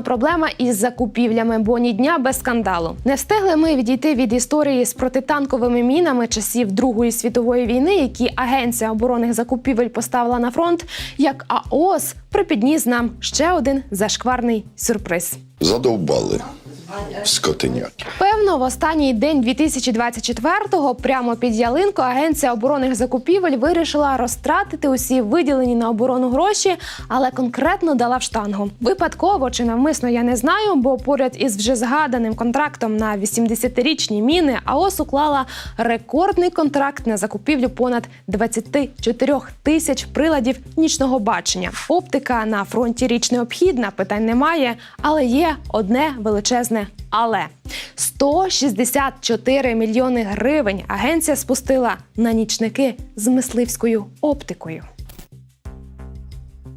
Проблема із закупівлями, бо ні дня без скандалу. Не встигли ми відійти від історії з протитанковими мінами часів Другої світової війни, які Агенція оборонних закупівель поставила на фронт, як АОС припідніс нам ще один зашкварний сюрприз. Задовбали скотиняки. Певно, в останній день 2024-го прямо під ялинку Агенція оборонних закупівель вирішила розтратити усі виділені на оборону гроші, але конкретно дала в штангу. Випадково чи навмисно я не знаю, бо поряд із вже згаданим контрактом на 80-річні міни АОС уклала рекордний контракт на закупівлю понад 24 тисяч приладів нічного бачення. Оптика на фронті річ необхідна, питань немає, але є одне величезне але 164 мільйони гривень агенція спустила на нічники з мисливською оптикою.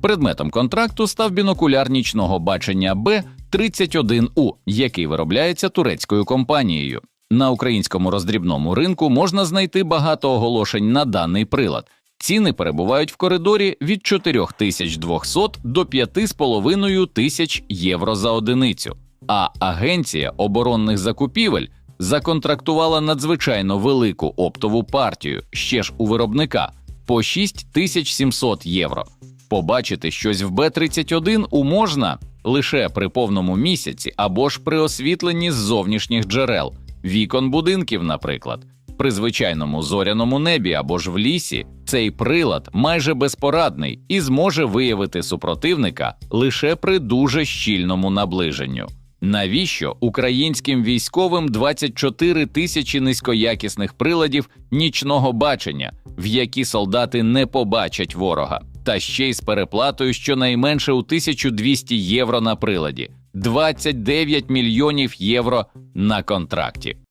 Предметом контракту став бінокуляр нічного бачення Б 31 у який виробляється турецькою компанією. На українському роздрібному ринку можна знайти багато оголошень на даний прилад. Ціни перебувають в коридорі від 4200 до 5,5 тисяч євро за одиницю. А агенція оборонних закупівель законтрактувала надзвичайно велику оптову партію ще ж у виробника по 6700 євро. Побачити щось в Б-31 у можна лише при повному місяці або ж при освітленні з зовнішніх джерел, вікон будинків, наприклад. При звичайному зоряному небі або ж в лісі цей прилад майже безпорадний і зможе виявити супротивника лише при дуже щільному наближенню. Навіщо українським військовим 24 тисячі низькоякісних приладів нічного бачення, в які солдати не побачать ворога, та ще й з переплатою щонайменше у 1200 євро на приладі, 29 мільйонів євро на контракті.